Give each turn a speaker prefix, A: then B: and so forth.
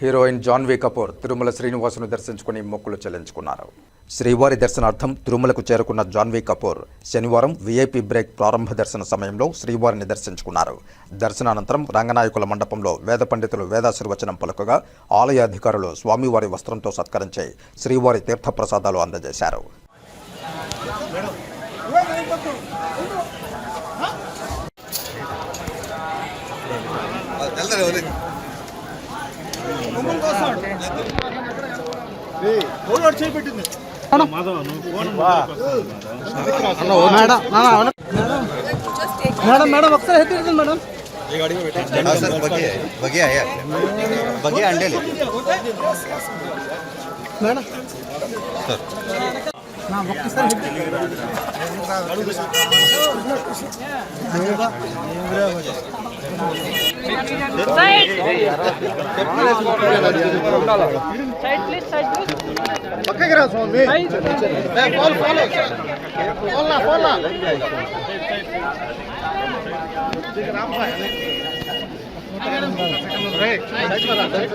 A: Heroine Janhvi Kapoor Tirumala శ్రీనివాసును దర్శించుకుని మొక్కులు చెల్లించుకున్నారు. శ్రీవారి దర్శనార్థం తిరుమలకు చేరుకున్న జాన్వీ కపూర్ శనివారం వీఐపీ బ్రేక్ ప్రారంభ దర్శన సమయంలో శ్రీవారిని దర్శించుకున్నారు. దర్శనానంతరం రంగనాయకుల మండపంలో వేద పండితులు వేదాశీర్వచనం పలుకగా ఆలయ అధికారులు స్వామివారి వస్త్రంతో సత్కరించి శ్రీవారి తీర్థప్రసాదాలు అందజేశారు.
B: మేడం మేడం ఒకసారి హెత్తి మేడం
C: सर बघे बघे आहे बघे आणलेले मॅडम सर हां side side please
B: side
C: please పక్కకి రా స్వామి ఫాల్ ఫాల్ ఫాల్
B: నా ఫాల్ నా రామ్ భాయ్ రే సైడ్